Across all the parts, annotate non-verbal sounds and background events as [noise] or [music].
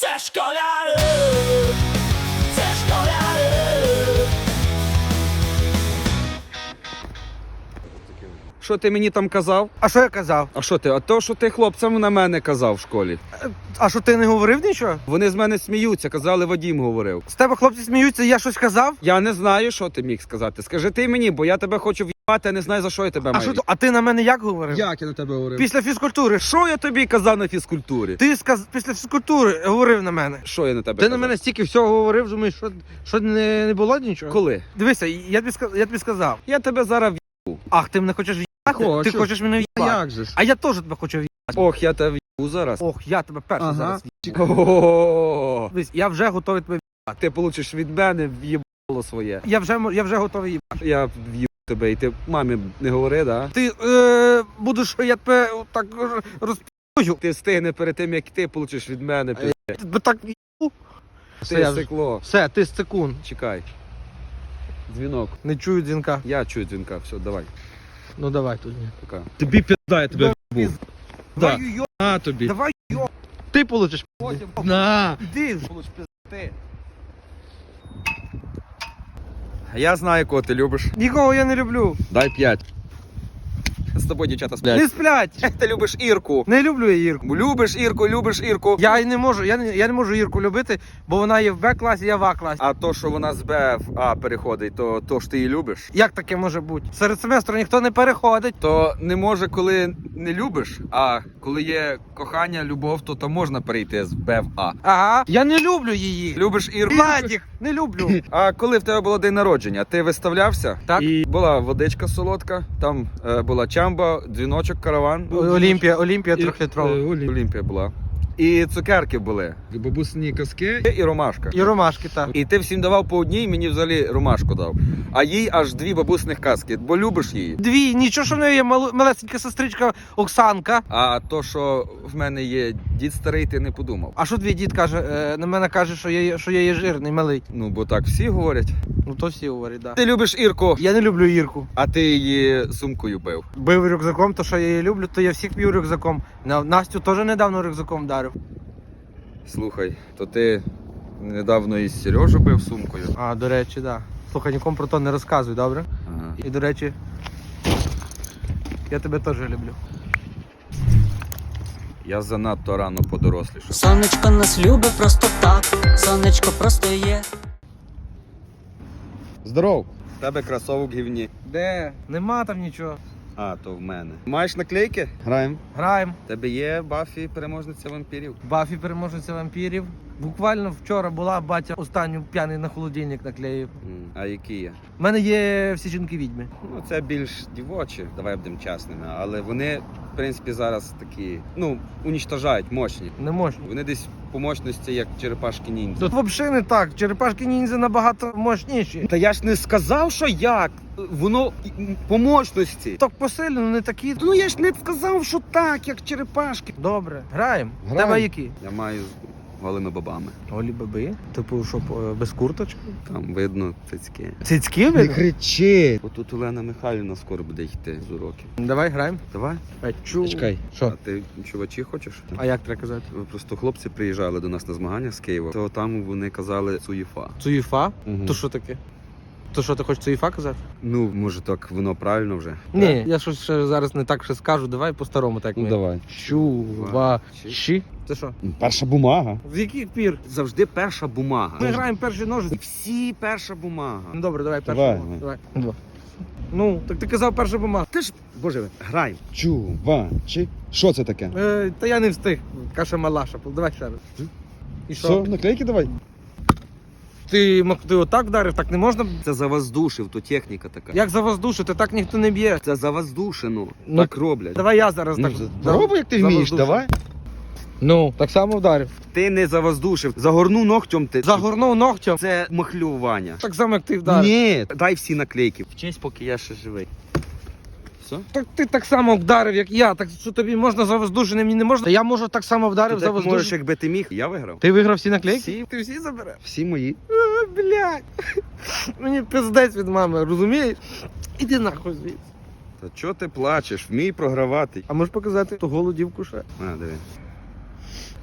Це школяри, це школяри. Що ти мені там казав? А що я казав? А що ти? А то, що ти хлопцям на мене казав в школі. А що ти не говорив нічого? Вони з мене сміються, казали, Вадім говорив. З тебе хлопці сміються, я щось казав? Я не знаю, що ти міг сказати. Скажи ти мені, бо я тебе хочу в'їбати, а не знаю, за що я тебе А маю. що а ти на мене як говорив? Як я на тебе говорив? Після фізкультури. Що я тобі казав на фізкультурі? Ти сказ... після фізкультури говорив на мене. Що я на тебе Ти казав? на мене стільки всього говорив, думаєш, що, що не, не було нічого? Коли? Дивися, я тобі, сказ... я тобі сказав. Я тебе зараз Ах, ти мене хочеш в'їбати? Хочу. Ти хочеш мене в'їбати? же ж? А я теж тебе хочу в'їбати. Ох, я тебе в'їбу зараз. Ох, я тебе перший Ага. зараз в'їбаю. О, Дивись, я вже готовий тебе в'їбати. Ти получиш від мене в'їбало своє. Я вже, я вже готовий в'їбати. Я в'їбу тебе, і ти мамі не говори, да? Ти е, будеш, я тебе так розпою. Ти встигне перед тим, як ти получиш від мене. пи- Тебе так Ти я стекло. Все, ти секунд. Чекай. Дзвінок. Не чую дзвінка. Я чую дзвінка, все, давай. Ну давай тоді. Пока. Тобі пізда, я тебе Давай, в'їбу. Да. Давай, йо, На тобі. давай, йо. Ти получиш. На. Іди. Я знаю, кого ти любиш. Нікого я не люблю. Дай п'ять. З тобою дівчата сплять. Не сплять. сплять. [laughs] Ти любиш Ірку. Не люблю я Ірку. Любиш Ірку, любиш Ірку. Я не можу, я не, я не можу Ірку любити, бо вона є в Б-класі, я в А-класі. А то, що вона з Б в А переходить, то, то ж ти її любиш. Як таке може бути? Серед семестру ніхто не переходить. То не може, коли не любиш, а коли є кохання, любов, то, то можна перейти з Б в А. Ага. Я не люблю її. Любиш Ірку. Владік, не люблю. [laughs] А коли в тебе було день народження, ти виставлявся? Так. І була водичка солодка, там е, була чамба, дзвіночок, караван. Олімпія, Олімпія трьохлітрова. е, Олімпія була. І цукерки були. Бабусні казки і ромашка. І ромашки так. І ти всім давав по одній, мені взагалі ромашку дав. А їй аж дві бабусних казки, бо любиш її. Дві, нічого, що в неї є мал- малесенька сестричка Оксанка. А то, що в мене є дід старий, ти не подумав. А що твій дід каже? Е, на мене каже, що я, є- що я є жирний, малий. Ну, бо так всі говорять. Ну то всі говорять, да. Ти любиш Ірку, Я не люблю Ірку. а ти її сумкою бив. Бив рюкзаком, то що я її люблю, то я всіх б'ю рюкзаком. На- Настю теж недавно рюкзаком вдарив. Слухай, то ти недавно із Сережу бив сумкою. А, до речі, так. Да. Слухай, нікому про то не розказуй, добре? Ага. І до речі, я тебе теж люблю. Я занадто рано подорослішав. Сонечко нас любить просто так, сонечко просто є. Здоров! В тебе кросовок гівні. Де? Нема там нічого. А, то в мене. Маєш наклейки? Граємо. Граємо. Тебе є Баффі, переможниця вампірів. Бафі переможниця вампірів. Буквально вчора була батя останню п'яний на холодильник наклеїв. М, А які є? У мене є всі жінки відьми. Ну, це більш дівочі, давай будемо чесними. Але вони, в принципі, зараз такі, ну, унічтожають, мощні. Не можна. Вони десь по мощності, як черепашки ніндзя. Тут взагалі не так. Черепашки ніндзя набагато мощніші. Та я ж не сказав, що як. Воно по мощності. Так посилено, не такі. Ну я ж не сказав, що так, як черепашки. Добре, граємо. Граємо. Тебе які? Я маю голими бабами. Голі баби. Типу, що е, без курточки? Там видно цицьки. Цицьки видно? кричи! Отут Олена Михайлівна скоро буде йти з уроків. Давай граємо. Давай. Чу. Чекай. Що? А ти чувачі хочеш? А як треба казати? Ви Просто хлопці приїжджали до нас на змагання з Києва, то там вони казали Цуєфа. Цуєфа? Угу. То що таке? То що ти хочеш цуєфа казати? Ну, може так воно правильно вже. Ні, я щось ще зараз не так ще скажу. Давай по-старому так. Ну ми. давай. Чува. Чи- Щі? Це що? Перша бумага. З яких пір? Завжди перша бумага. Ми граємо перші ножиці. Всі перша бумага. Ну добре, давай першу. Давай. бумагу. Давай. Два. Ну, так ти казав перша бумага. Ти ж, боже, грай. Чувачі. Що це таке? Е, та я не встиг. Каша малаша. Давай ще раз. І що? Все, наклейки давай. Ти, мог- ти отак вдарив, так не можна. Це завоздушив, то техніка така. Як завоздушити, так ніхто не б'є. Це завоздушено. Ну, так роблять. Давай я зараз Ну, так. Роби, як ти вмієш, давай. Ну, так само вдарив. Ти не завоздушив. Загорнув ногтем ти. Загорнув ногтем. Це махлювання. Так само, як ти вдарив. Ні, дай всі наклейки. Вчись, поки я ще живий. Все? Так ти так само вдарив, як я. Так що тобі можна завоздушеним, мені не можна. Я можу так само вдарив Ти так можеш, якби ти міг, я виграв. Ти виграв всі наклейки? Всі, Ти всі забереш? всі мої. А, блядь. [laughs] Мені пиздець від мами, розумієш? Іди нахуй звідси. Та чого ти плачеш? Вмій програвати. А можеш показати ту голу дівку ще? А, диви.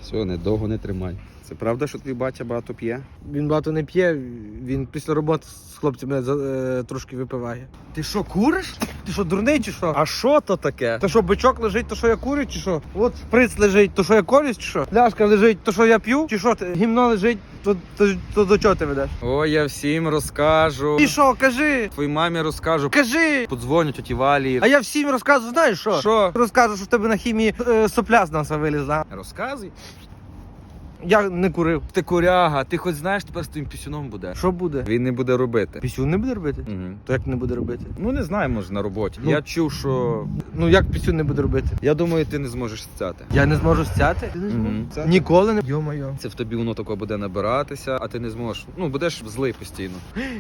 Все, недовго не тримай. Це правда, що твій батя багато п'є? Він багато не п'є, він після роботи з хлопцями е, трошки випиває. Ти що, куриш? Ти що, дурний чи що? А що то таке? То що, бичок лежить, то що я курю, чи що? От шприц лежить, то що я колюсь, чи що? Пляшка лежить, то що я п'ю, чи що? Гімно лежить, то, то, то до чого ти ведеш? О, я всім розкажу. І що, кажи? Твоїй мамі розкажу. Кажи! Подзвоню тіті Валі. А я всім розказую, знаєш що? Що? Розказую, що в тебе на хімії е, сопля з носа вилізла. Розказуй. Я не курив. Ти куряга, ти хоч знаєш, тепер з твоїм пісюном буде. Що буде? Він не буде робити. Пісюн не буде робити? Угу. То як не буде робити? Ну не знаю, може на роботі. Ну. Я чув, що. Ну як пісюн не буде робити? Я думаю, ти не зможеш стяти. Я не зможу стяти? Мгм. Ніколи не. Йо-моє. Це в тобі воно тако буде набиратися, а ти не зможеш. Ну, будеш злий постійно.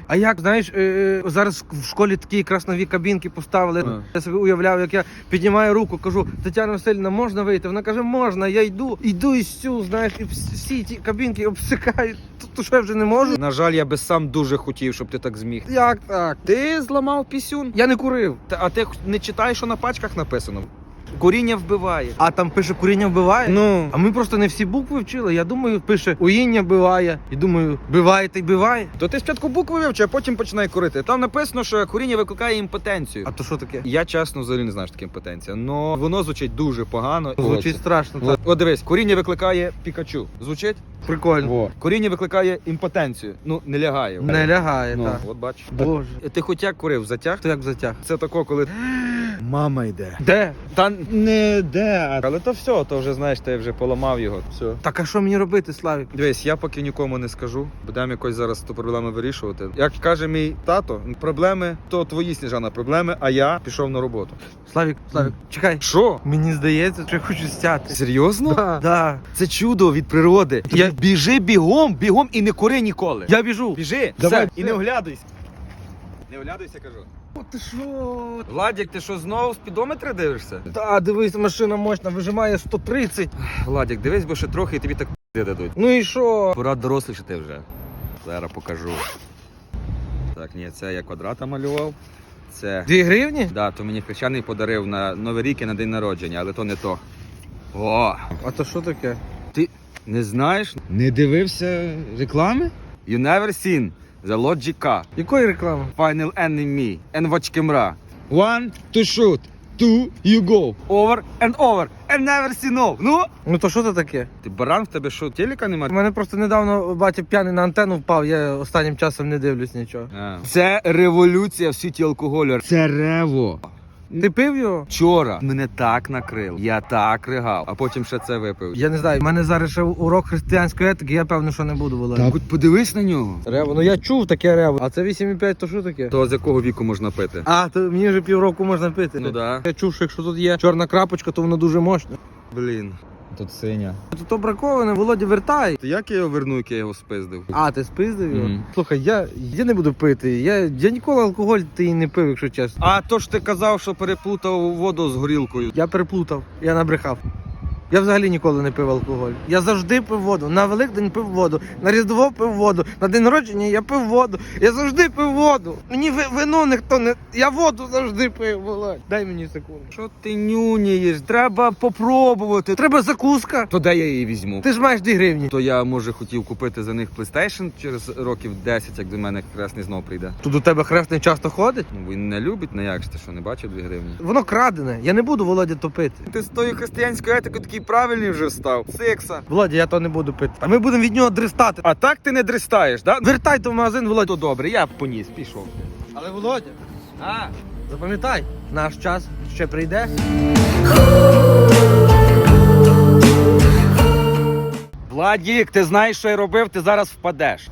А як, знаєш, е, е, зараз в школі такі якраз нові кабінки поставили. А. Я собі уявляв, як я піднімаю руку, кажу, Тетяна Васильівна, можна вийти? Вона каже, можна, я йду, йду і всю, знаєш, і вс- всі ті кабінки обсикають. То, то що я вже не можу? На жаль, я би сам дуже хотів, щоб ти так зміг. Як так? Ти зламав пісюн? Я не курив. А ти не читаєш, що на пачках написано? Коріння вбиває. А там пише куріння вбиває. Ну. А ми просто не всі букви вчили. Я думаю, пише уїння вбиває. І думаю, биває та й биває. То ти спочатку букви вивчи, а потім починай курити. Там написано, що коріння викликає імпотенцію. А то що таке? Я чесно взагалі не знаю, що таке імпотенція, але воно звучить дуже погано. Звучить страшно. От, от дивись, коріння викликає пікачу. Звучить? Прикольно. Во. Коріння викликає імпотенцію. Ну, не лягає. Не лягає, Ну, так. от бачиш. Боже. Ти хоч як курив, затяг? То як затяг? Це тако, коли. [gasps] Мама йде. Де? Та не де. Але то все, то вже знаєш, ти вже поламав його. Все. Так а що мені робити, Славік? Дивись, я поки нікому не скажу. Будемо якось зараз ту проблему вирішувати. Як каже мій тато, проблеми то твої сніжана проблеми, а я пішов на роботу. Славік, Славік, чекай. Що? Мені здається, що я хочу стяти. Серйозно? Да. Да. Це чудо від природи. Я- Біжи бігом, бігом і не кури ніколи. Я біжу. Біжи, Давай. все, і не оглядуйся. Не оглядуйся, кажу. О, ти що? Владік, ти що знову спідометра дивишся? Та, дивись, машина мощна, вижимає 130. Владік, дивись, бо ще трохи і тобі так п***и дадуть. Ну і що? Пора дорослішати вже. Зараз покажу. Так, ні, це я квадрата малював. Це. Дві гривні? Да, то мені хрещаний подарив на Новий рік і на день народження, але то не то. О! А то що таке? Ти не знаєш? Не дивився реклами? You never seen the Logic K, Якої реклами? Final Enemy, and Watch Camera. One to shoot, two you go. Over and over, and never see no. Ну? Ну то що це таке? Ти баран в тебе що, телека У немає? мене просто недавно батя п'яний на антенну впав, я останнім часом не дивлюсь нічого. А. Це революція в світі алкоголю. Це рево. Ти пив його? Вчора мене так накрило, я так ригав, а потім ще це випив. Я не знаю, в мене зараз ще урок християнської етики, я певно, що не буду володіти. Хоч подивись на нього. Рево, ну я чув таке рево. А це 8,5, то що таке? То з якого віку можна пити? А, то мені вже півроку можна пити. Ну да. Я чув, що якщо тут є чорна крапочка, то воно дуже мощне. Блін. Тут синя. Тут обраковане, браковане, Володя, вертай. То як я його верну, як я його спиздив? А, ти спиздив його? Мгм. Слухай, я, я не буду пити. Я, я ніколи алкоголь ти не пив, якщо чесно. А то ж ти казав, що переплутав воду з горілкою. Я переплутав, я набрехав. Я взагалі ніколи не пив алкоголь. Я завжди пив воду. На Великдень пив воду, на Різдво пив воду, на день народження я пив воду. Я завжди пив воду. Мені вино ніхто не. Я воду завжди пив, Володь. Дай мені секунду. Що ти нюнієш? Треба попробувати. Треба закуска. То де я її візьму? Ти ж маєш 2 гривні. То я може хотів купити за них PlayStation через років 10, як до мене хресний знов прийде. Тут до тебе хрестний часто ходить. Ну він не любить, не як ж ти що не бачив 2 гривні. Воно крадене. Я не буду Володя топити. Ти з тою християнською етикою такий правильний вже став. Секса. Володя, я то не буду пити. А ми будемо від нього дристати. А так ти не дристаєш, да? Вертайте в магазин, Володя. То добре, я поніс, пішов. Але Володя, А, запам'ятай, наш час ще прийде. Владік, ти знаєш, що я робив, ти зараз впадеш.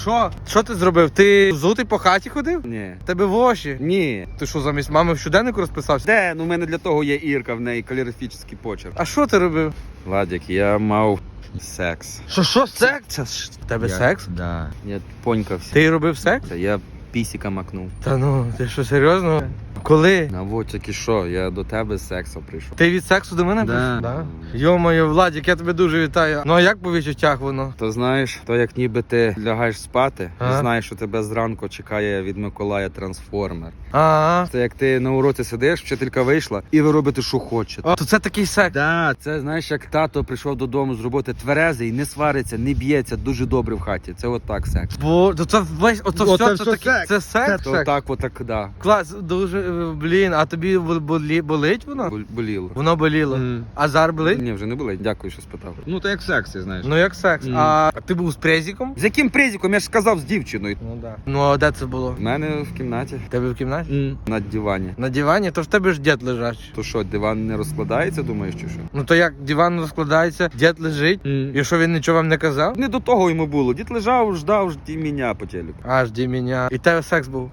Що? Що ти зробив? Ти взутий по хаті ходив? Ні. Тебе воші. Ні. Ти що, замість мами в щоденнику розписався? Де? Ну в мене для того є Ірка, в неї каліграфічний почерк. А що ти робив? Владик, я мав секс. Що, що, секс? Це ж в тебе Я- секс? Да. Я понькався. Ти робив секс? Я пісіка макнув. Та ну, ти що, серйозно? Коли? А от що, я до тебе з сексу прийшов. Ти від сексу до мене Да. прийшов? Йо-моє, Владик, я тебе дуже вітаю. Ну а як по відчуттях воно? То знаєш, то як ніби ти лягаєш спати, Ага. і знаєш, що тебе зранку чекає від Миколая трансформер. А, Це як ти на уроці сидиш, вчителька вийшла, і ви робите, що хочете. а то це такий секс. Да, це знаєш, як тато прийшов додому з роботи тверезий, не свариться, не б'ється, дуже добре в хаті. Це от так секс. Бо то це весь ото О, все, це це, все таке- секс. це секс. То секс. так, отак, да. Клас, дуже блін, а тобі болі, болить воно? Бол- Боліло. Воно боліло. А зараз болить? Ні, вже не болить. Дякую, що спитав. Ну, то як в сексі, знаєш. Ну як секс. Мгм. А ти був з презиком? З яким презиком? Я ж сказав з дівчиною. Ну так. Ну а де це було? В мене в кімнаті Тебе в кімнаті? на дивані. На дивані, то в тебе ж дід лежачий. То що, диван не розкладається, думаєш, чи що? Ну то як диван розкладається, дід лежить, і що він нічого вам не казав? Не до того йому було. Дід лежав, ждав жді мене по телеку. Аж ді мене. І тебе секс був.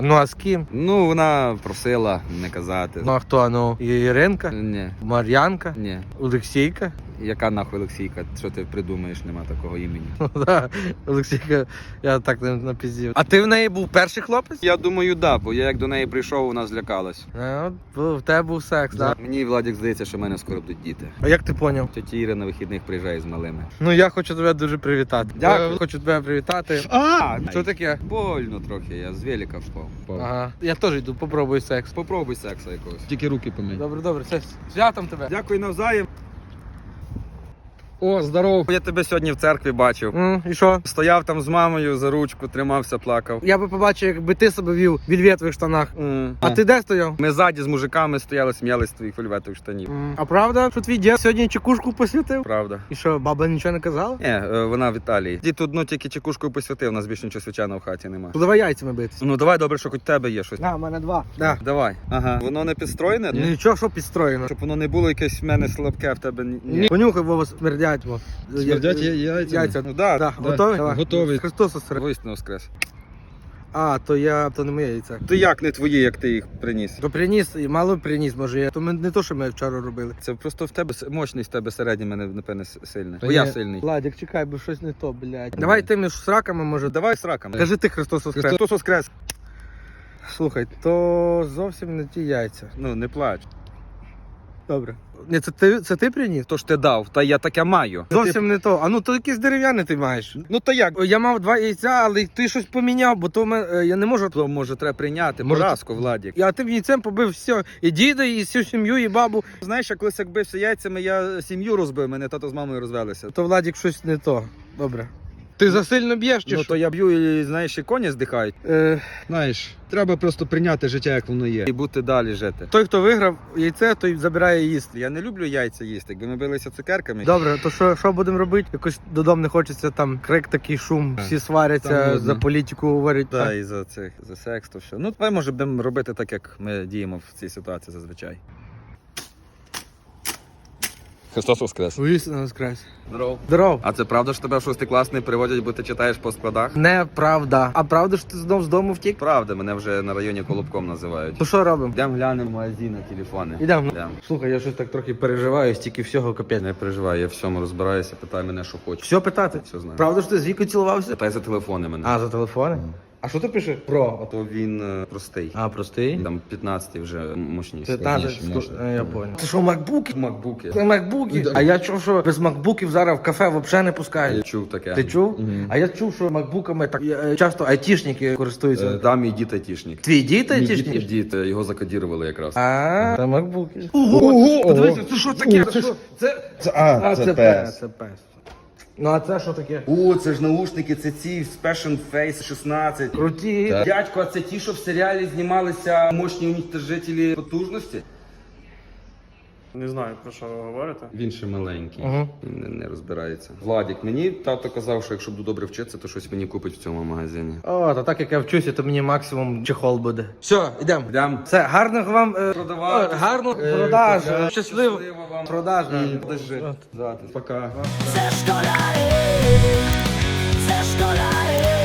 Ну а з ким? Ну, вона просила не казати. Ну а хто? Ну Іринка, Ні, Мар'янка, ні. Олексійка. Яка нахуй Олексійка? Що ти придумаєш, нема такого імені. Ну [laughs] да, Олексійка, я так не напіздів. А ти в неї був перший хлопець? Я думаю, да, бо я як до неї прийшов, вона злякалась. А, от в тебе був секс, так? Мені Владик здається, що в мене скоро будуть діти. А як ти поняв? Тетя Іра на вихідних приїжджає з малими. Ну я хочу тебе дуже привітати. Дякую. Е, Хочу тебе привітати. А, Що таке? Больно трохи, я з велика впав. Ага. Я теж йду, попробую секс. Попробуй секса якогось. Тільки руки помий. Добре, добре, все, святом тебе. Дякую навзаєм. О, здоров. Я тебе сьогодні в церкві бачив. М, і що? Стояв там з мамою за ручку, тримався, плакав. Я би побачив, якби ти себе вів в вільветових штанах. М. А ти де стояв? Ми ззаді з мужиками стояли, сміялись з твоїх фольветових штанів. М, А правда, що твій дід сьогодні чекушку посвятив? Правда. І що, баба нічого не казала? Ні, е, вона в Італії. Дід одну тільки чекушкою посвятив, у нас більше нічого свячаного в хаті нема. То давай яйцями битися. Ну давай добре, що хоч в тебе є щось. На, у мене два. Да. Давай. Ага. Воно не підстроєне? Ну, Нічого, що підстроєно. Щоб воно не було якесь в мене слабке, в тебе ні. Понюхай, Вова, смердять. Во. Смердять Я- яйцями? Яйця. Ну да, Да. да. Готовий? Давай. Готовий. Христос осеред. Воістину воскрес. А, то я, то не моє яйце. То як не твої, як ти їх приніс? То приніс, і мало приніс, може я. То ми не то, що ми вчора робили. Це просто в тебе с- мощність в тебе середня мене напевне с- сильна. Та Бо я ні. сильний. Владик, чекай, бо щось не то, блядь. Давай ти між сраками, може. Давай з раком. Кажи ти Христос воскрес. Христос воскрес. Слухай, то зовсім не ті яйця. Ну не плач. Добре. Ні, це ти, це ти приніс? То ж ти дав, та я таке маю. Зовсім не то. А ну то якісь дерев'яне ти маєш. Ну то як? Я мав два яйця, але ти щось поміняв, бо то ми, е, я не можу. То може треба прийняти поразку, Владік. Я тим яйцем побив все. І діда, і всю сім'ю, і бабу. Знаєш, я колись як бився яйцями, я сім'ю розбив, мене тато з мамою розвелися. То Владік щось не то. Добре. Ти засильно б'єш чи Ну що? то я б'ю і знаєш, і коні здихають. Е, Знаєш, треба просто прийняти життя, як воно є. І бути далі жити. той, хто виграв яйце, той забирає їсти. Я не люблю яйця їсти. Якби ми билися цукерками. Добре, то що, що будемо робити? Якось додому не хочеться там крик такий шум, всі Там сваряться, нудно. за політику говорять. Так? і за цих за секс, то все. Ну, давай може будемо робити так, як ми діємо в цій ситуації зазвичай. Христос Воскрес. Воістину воскрес. Здоров. Здоров. А це правда, що тебе в шостий клас не приводять, бо ти читаєш по складах? Неправда. А правда, що ти знов з дому втік? Правда, мене вже на районі Колобком називають. То що робимо? Йдемо глянемо магазин на телефони. Ідемо. Йдемо. Слухай, я щось так трохи переживаю, стільки всього капець. Не переживай, я в всьому розбираюся, питай мене, що хочеш. Все питати? Все знаю. Правда, що ти з вікою цілувався? Питай за телефони мене. А, за телефони? А що ти пишеш? Про. То він е, простий. А, простий? Там 15 вже мощність. 15, складніше можна. А, я понял. Це що, макбуки? Макбуки. Це макбуки. А я чув, що без макбуків зараз в кафе взагалі не Я пускають. чув таке. Ти чув? А я чув, що макбуками так е, часто айтішники користуються. Е, Там мій дід айтішник. Твій дід Мій айтішник? дід, дід, е, його закодірували якраз. А, це макбуки. Ого, Подивися, ого. це що таке? Це це що? Це... Це, а, це, це пес. пес. Це пес. Ну, а це що таке? О, це ж наушники, це ці Special Face 16. Круті. Так. Дядько, а це ті, що в серіалі знімалися мощні уністежителі потужності? Не знаю, про що ви говорите. Він ще маленький, Ага. не, не розбирається. Владік, мені тато казав, що якщо буду добре вчитися, то щось мені купить в цьому магазині. О, то так як я вчуся, то мені максимум чехол буде. Все, йдемо. Йдем. Все, гарного вам е, Продавати. о, гарного Е, продажу. пока. Щасливо. Щасливо вам. Продажу. Подожди. Пока. Це школяри, це школяри,